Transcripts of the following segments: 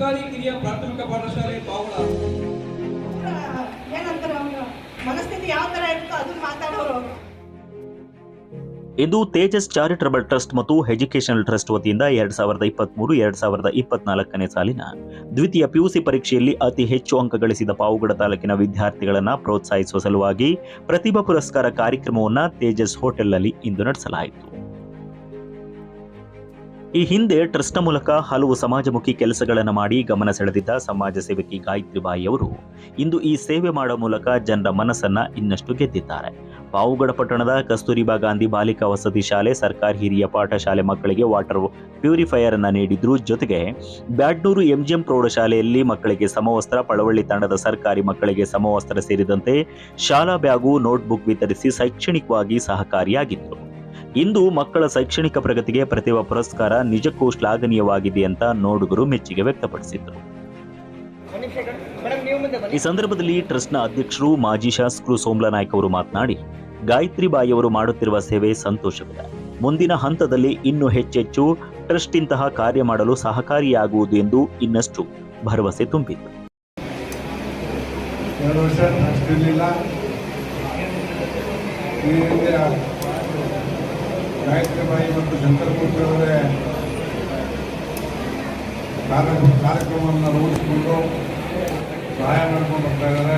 ಸರ್ಕಾರಿ ಕಿರಿಯ ಪ್ರಾಥಮಿಕ ಪಾಠಶಾಲೆ ಪಾವಳ ಏನಂತಾರೆ ಅವ್ರ? ಮನಸ್ಥಿತಿ ಯಾವ ತರ ಇರುತ್ತೋ ಅದನ್ನ ಮಾತಾಡೋರು ಅವ್ರು. ಇದು ತೇಜಸ್ ಚಾರಿಟಬಲ್ ಟ್ರಸ್ಟ್ ಮತ್ತು ಎಜುಕೇಷನಲ್ ಟ್ರಸ್ಟ್ ವತಿಯಿಂದ ಎರಡ್ ಸಾವಿರದ ಇಪ್ಪತ್ಮೂರು ಎರಡ್ ಸಾವಿರದ ಇಪ್ಪತ್ನಾಲ್ಕನೇ ಸಾಲಿನ ದ್ವಿತೀಯ ಪಿಯುಸಿ ಪರೀಕ್ಷೆಯಲ್ಲಿ ಅತಿ ಹೆಚ್ಚು ಅಂಕ ಗಳಿಸಿದ ಪಾವುಗಡ ತಾಲೂಕಿನ ವಿದ್ಯಾರ್ಥಿಗಳನ್ನು ಪ್ರೋತ್ಸಾಹಿಸುವ ಸಲುವಾಗಿ ಪ್ರತಿಭಾ ಪುರಸ್ಕಾರ ಕಾರ್ಯಕ್ರಮವನ್ನು ತೇಜಸ್ ಹೋಟೆಲ್ನಲ್ಲಿ ಇಂದು ನಡೆಸಲಾಯಿತು. ಈ ಹಿಂದೆ ಟ್ರಸ್ಟ್ನ ಮೂಲಕ ಹಲವು ಸಮಾಜಮುಖಿ ಕೆಲಸಗಳನ್ನು ಮಾಡಿ ಗಮನ ಸೆಳೆದಿದ್ದ ಸಮಾಜ ಸೇವಕಿ ಗಾಯತ್ರಿ ಬಾಯಿ ಅವರು ಇಂದು ಈ ಸೇವೆ ಮಾಡುವ ಮೂಲಕ ಜನರ ಮನಸ್ಸನ್ನ ಇನ್ನಷ್ಟು ಗೆದ್ದಿದ್ದಾರೆ. ಪಾವುಗಡ ಪಟ್ಟಣದ ಕಸ್ತೂರಿಬಾ ಗಾಂಧಿ ಬಾಲಿಕಾ ವಸತಿ ಶಾಲೆ ಸರ್ಕಾರಿ ಹಿರಿಯ ಪಾಠಶಾಲೆ ಮಕ್ಕಳಿಗೆ ವಾಟರ್ ಪ್ಯೂರಿಫೈಯರ್ ಅನ್ನು ನೀಡಿದ್ರು. ಜೊತೆಗೆ ಬ್ಯಾಡ್ನೂರು ಎಂಜಿಎಂ ಪ್ರೌಢಶಾಲೆಯಲ್ಲಿ ಮಕ್ಕಳಿಗೆ ಸಮವಸ್ತ್ರ, ಪಳವಳ್ಳಿ ತಂಡದ ಸರ್ಕಾರಿ ಮಕ್ಕಳಿಗೆ ಸಮವಸ್ತ್ರ ಸೇರಿದಂತೆ ಶಾಲಾ ಬ್ಯಾಗು, ನೋಟ್ಬುಕ್ ವಿತರಿಸಿ ಶೈಕ್ಷಣಿಕವಾಗಿ ಸಹಕಾರಿಯಾಗಿತ್ತು ಇಂದು ಮಕ್ಕಳ ಶೈಕ್ಷಣಿಕ ಪ್ರಗತಿಗೆ ಪ್ರತಿಭಾ ಪುರಸ್ಕಾರ ನಿಜಕ್ಕೂ ಶ್ಲಾಘನೀಯವಾಗಿದೆ ಅಂತ ನೋಡುಗರು ಮೆಚ್ಚುಗೆ ವ್ಯಕ್ತಪಡಿಸಿದರು ಈ ಸಂದರ್ಭದಲ್ಲಿ ಟ್ರಸ್ಟ್ನ ಅಧ್ಯಕ್ಷರು ಮಾಜಿ ಶಾಸಕರು ಸೋಮ್ಲಾ ನಾಯ್ಕ ಅವರು ಮಾತನಾಡಿ ಗಾಯತ್ರಿ ಬಾಯಿ ಅವರು ಮಾಡುತ್ತಿರುವ ಸೇವೆ ಸಂತೋಷವಿದೆ ಮುಂದಿನ ಹಂತದಲ್ಲಿ ಇನ್ನೂ ಹೆಚ್ಚೆಚ್ಚು ಟ್ರಸ್ಟ್ ಇಂತಹ ಕಾರ್ಯ ಮಾಡಲು ಸಹಕಾರಿಯಾಗುವುದು ಎಂದು ಇನ್ನಷ್ಟು ಭರವಸೆ ತುಂಬಿದರು ಎರಡು ವರ್ಷ ಅಷ್ಟಿರಲಿಲ್ಲ ಈ ಹಿಂದೆ ಗಾಯತ್ರಿ ಬಾಯಿ ಮತ್ತು ಶಂಕರ್ ಅವರೇ ಕಾರ್ಯಕ್ರಮವನ್ನು ರೂಪಿಸಿಕೊಂಡು ಸಹಾಯ ಮಾಡ್ಕೊಂಡು ಹೋಗ್ತಾ ಇದ್ದಾರೆ.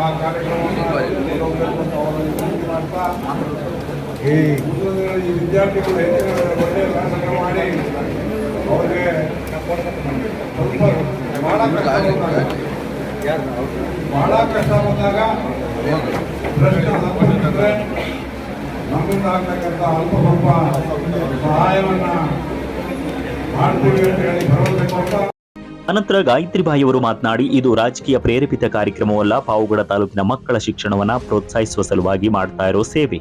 ಆ ಕಾರ್ಯಕ್ರಮವನ್ನು ಮಾಡ್ತಾ ಈ ವಿದ್ಯಾರ್ಥಿಗಳು ಹೆಚ್ಚಿನ ಒಳ್ಳೆಯ ವ್ಯಾಸಂಗ ಮಾಡಿ ಅವರಿಗೆ ಸ್ವಲ್ಪ ಬಹಳ ಕಷ್ಟ ಬಂದಾಗ ನಮ್ಮಿಂದ ಆಗ್ತಕ್ಕಂಥ ಅಲ್ಪ ಸ್ವಲ್ಪ ಸಹಾಯವನ್ನ ಮಾಡ್ತೀವಿ ಅಂತ ಹೇಳಿ ಭರವಸೆ ಕೊಡ್ತಾ ಅನಂತರ ಗಾಯತ್ರಿ ಬಾಯಿ ಅವರು ಮಾತನಾಡಿ, ಇದು ರಾಜಕೀಯ ಪ್ರೇರೇಪಿತ ಕಾರ್ಯಕ್ರಮವಲ್ಲ, ಪಾವುಗಡ ತಾಲೂಕಿನ ಮಕ್ಕಳ ಶಿಕ್ಷಣವನ್ನ ಪ್ರೋತ್ಸಾಹಿಸುವ ಸಲುವಾಗಿ ಮಾಡ್ತಾ ಇರೋ ಸೇವೆ.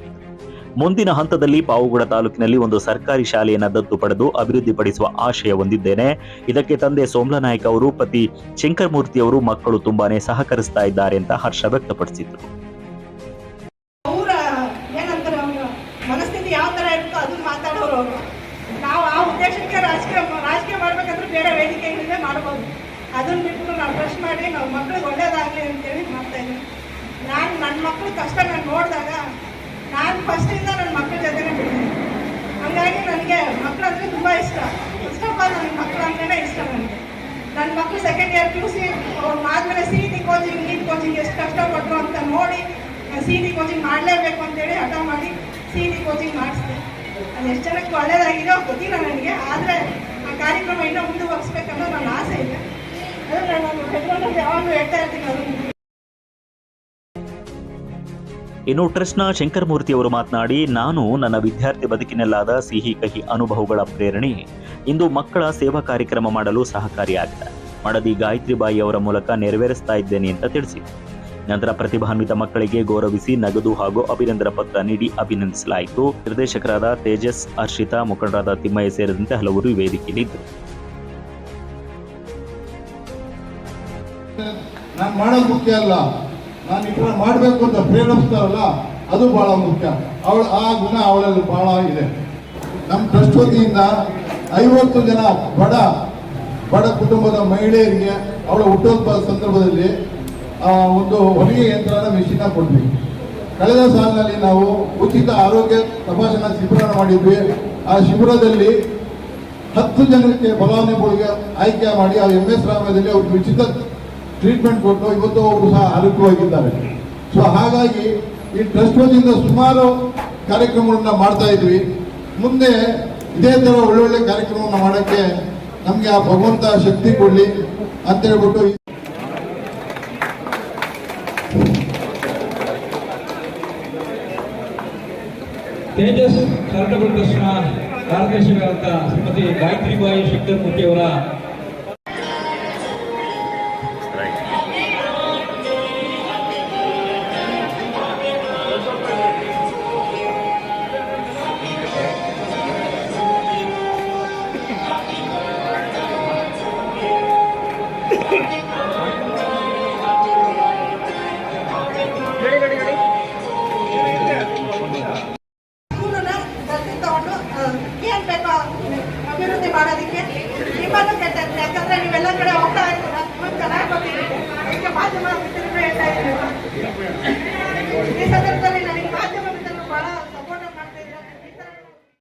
ಮುಂದಿನ ಹಂತದಲ್ಲಿ ಪಾವುಗಡ ತಾಲೂಕಿನಲ್ಲಿ ಒಂದು ಸರ್ಕಾರಿ ಶಾಲೆಯನ್ನು ದತ್ತು ಪಡೆದು ಅಭಿವೃದ್ಧಿಪಡಿಸುವ ಆಶಯ ಹೊಂದಿದ್ದೇನೆ. ಇದಕ್ಕೆ ತಂದೆ ಸೋಮ್ಲನಾಯ್ಕ ಅವರು, ಪತಿ ಶಂಕರಮೂರ್ತಿ ಅವರು ಮಕ್ಕಳು ತುಂಬಾನೇ ಸಹಕರಿಸ್ತಾ ಇದ್ದಾರೆ ಅಂತ ಹರ್ಷ ವ್ಯಕ್ತಪಡಿಸಿದರು. ಮಾಡ್ಬೋದು. ಅದನ್ನ ಬಿಟ್ಟು ನಾವು ಬ್ರಷ್ ಮಾಡಿ ನಾವು ಮಕ್ಳಿಗೆ ಒಳ್ಳೇದಾಗಲಿ ಅಂತೇಳಿ ಮಾಡ್ತಾ ಇದ್ದೀನಿ. ನಾನು ನನ್ನ ಮಕ್ಕಳು ಕಷ್ಟ ನಾನು ನೋಡಿದಾಗ ನಾನು ಫಸ್ಟಿಂದ ನನ್ನ ಮಕ್ಕಳ ಜೊತೆನೇ ಬಿಡ್ತೀನಿ. ಹಂಗಾಗಿ ನನಗೆ ಮಕ್ಕಳಂದ್ರೆ ತುಂಬ ಇಷ್ಟ. ಫಸ್ಟ್ ಆಫ್ ಆಲ್ ನನ್ನ ಮಕ್ಕಳು ಅಂದ್ರೇ ಇಷ್ಟ ನನಗೆ. ನನ್ನ ಮಕ್ಕಳು second year P U C ಅವ್ರು ಆದ್ಮೇಲೆ C T coaching NEET coaching ಎಷ್ಟು ಕಷ್ಟಪಟ್ಟರು ಅಂತ ನೋಡಿ ಸಿ ಟಿ ಕೋಚಿಂಗ್ ಮಾಡಲೇಬೇಕು ಅಂತೇಳಿ ಹಠ ಮಾಡಿ ಸಿ ಟಿ ಕೋಚಿಂಗ್ ಮಾಡಿಸಿದೆ. ಅದು ಎಷ್ಟು ಜನಕ್ಕೆ ಒಳ್ಳೇದಾಗಿದೆಯೋ ಗೊತ್ತಿಲ್ಲ ನನಗೆ, ಆದರೆ ಆ ಕಾರ್ಯಕ್ರಮ ಇನ್ನೂ ಮುಂದುವರಿಸ್ಬೇಕನ್ನೋ ನನ್ನ ಆಸೆ ಇದೆ. ಅದು ನಾನು ಹೆಗ್ಗೊಂಡು ಯಾವಾಗಲೂ ಹೇಳ್ತಾ ಇರ್ತೀನಿ ಅದನ್ನು ಇನ್ನು ಟ್ರಸ್ಟ್ನ ಶಂಕರಮೂರ್ತಿ ಅವರು ಮಾತನಾಡಿ, ನಾನು ನನ್ನ ವಿದ್ಯಾರ್ಥಿ ಬದುಕಿನಲ್ಲಾದ ಸಿಹಿ, ಕಹಿ ಅನುಭವಗಳ ಪ್ರೇರಣೆ. ಇಂದು ಮಕ್ಕಳ ಸೇವಾ ಕಾರ್ಯಕ್ರಮ ಮಾಡಲು ಸಹಕಾರಿಯಾಗಿದೆ. ಮಡದಿ ಗಾಯತ್ರಿ ಬಾಯಿ ಅವರ ಮೂಲಕ ನೆರವೇರಿಸ್ತಾ ಇದ್ದೇನೆ ಅಂತ ತಿಳಿಸಿ ನಂತರ ಪ್ರತಿಭಾನ್ವಿತ ಮಕ್ಕಳಿಗೆ ಗೌರವಿಸಿ ನಗದು ಹಾಗೂ ಅಭಿನಂದನ ಪತ್ರ ನೀಡಿ ಅಭಿನಂದಿಸಲಾಯಿತು. ನಿರ್ದೇಶಕರಾದ ತೇಜಸ್, ಹರ್ಷಿತಾ, ಮುಖಂಡರಾದ ತಿಮ್ಮಯ್ಯ ಸೇರಿದಂತೆ ಹಲವರು ವೇದಿಕೆಯಲ್ಲಿದ್ದರು. ನಾನು ಮಾಡೋದು ಮುಖ್ಯ ಅಲ್ಲ. ನಾನು ಈ ಥರ ಮಾಡಬೇಕು ಅಂತ ಪ್ರೇರೇಪಿಸ್ತಾರಲ್ಲ ಅದು ಭಾಳ ಮುಖ್ಯ. ಅವಳ, ಆ ಗುಣ ಅವಳಲ್ಲಿ ಭಾಳ ಇದೆ. ನಮ್ಮ ಟ್ರಸ್ಟ್ ವತಿಯಿಂದ ಐವತ್ತು ಜನ ಬಡ ಬಡ ಕುಟುಂಬದ ಮಹಿಳೆಯರಿಗೆ ಅವಳ ಹುಟ್ಟುಹಬ್ಬ ಸಂದರ್ಭದಲ್ಲಿ ಒಂದು ಹೊಲಿಗೆ ಯಂತ್ರನ ಮೆಷಿನ ಕೊಟ್ವಿ. ಕಳೆದ ಸಾಲಿನಲ್ಲಿ ನಾವು ಉಚಿತ ಆರೋಗ್ಯ ತಪಾಸಣಾ ಶಿಬಿರ ಮಾಡಿದ್ವಿ. ಆ ಶಿಬಿರದಲ್ಲಿ ಹತ್ತು ಜನಕ್ಕೆ ಫಲಾನುಭವಿಗೆ ಆಯ್ಕೆ ಮಾಡಿ, ಆ ಎಂ ಎಸ್ ರಾಮದಲ್ಲಿ ಅವ್ರಿಗೆ ಉಚಿತ ಟ್ರೀಟ್ಮೆಂಟ್ ಕೊಟ್ಟು ಇವತ್ತು ಅವರು ಸಹ ಆರೋಗ್ಯವಾಗಿದ್ದಾರೆ ಸೊ ಹಾಗಾಗಿ ಈ ಟ್ರಸ್ಟ್ ವತಿಯಿಂದ ಸುಮಾರು ಕಾರ್ಯಕ್ರಮಗಳನ್ನ ಮಾಡ್ತಾ ಇದ್ವಿ. ಮುಂದೆ ಇದೇ ಥರ ಒಳ್ಳೊಳ್ಳೆ ಕಾರ್ಯಕ್ರಮವನ್ನು ಮಾಡೋಕ್ಕೆ ನಮಗೆ ಆ ಭಗವಂತ ಶಕ್ತಿ ಕೊಡಲಿ ಅಂತ ಹೇಳ್ಬಿಟ್ಟು ತೇಜಸ್ ಚಾರಿಟಬಲ್ ಟ್ರಸ್ಟ್ನ ಕಾರ್ಯದರ್ಶಿಗಳಾದಂಥ ಶ್ರೀಮತಿ ಗಾಯತ್ರಿ ಬಾಯಿ